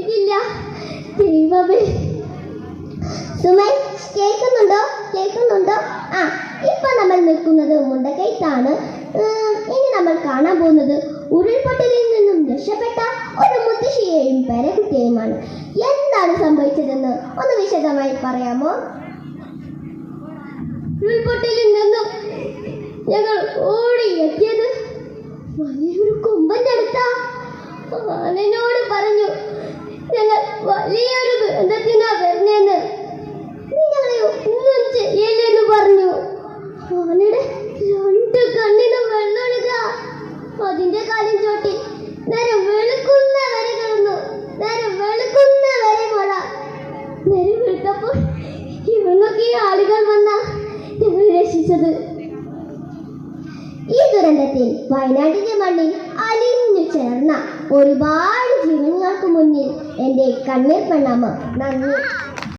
ഇതില്ല ദൈവമേ. സുമൻ കേൾക്കുന്നുണ്ടോ? കേൾക്കുന്നുണ്ടോ? ആ ഇപ്പൊ നമ്മൾ നിൽക്കുന്നത് മുണ്ടക്കൈത്താണ്. ഇനി നമ്മൾ കാണാൻ പോകുന്നത് ഉരുൾപൊട്ടലിൽ നിന്നും രക്ഷപ്പെട്ട ഒരു മുത്തശ്ശിയെയും പേരക്കുട്ടിയെയുമാണ് എന്താണ് സംഭവിച്ചതെന്ന് ഒന്ന് വിശദമായി പറയാമോ? ഉരുൾപൊട്ടലിൽ നിന്നും ഞങ്ങൾ ഓടി എത്തിയത് ദുരന്തത്തിനാ വരുന്നേന്ന്? നീ ഞങ്ങളെ ഒന്നും പറഞ്ഞു? ആനയുടെ രണ്ട് കണ്ണിന് വെള്ളമൊഴുക അതിന്റെ കാലം ചോട്ടി. നേരെ വെളുക്കുന്ന വരെ കിടന്നു. നേരെ വെളുക്കുന്ന വരെ മഴ. നേരെ വെളുത്തപ്പോൾ ഇവന്നൊക്കെ ഈ ആളുകൾ വന്ന ഞങ്ങൾ രക്ഷിച്ചത്. ഈ ദുരന്തത്തിൽ വയനാടിന്റെ മണ്ണിൽ അലിഞ്ഞു ചേർന്ന ഒരുപാട് என்னை கன்வே பண்ணாமா நான்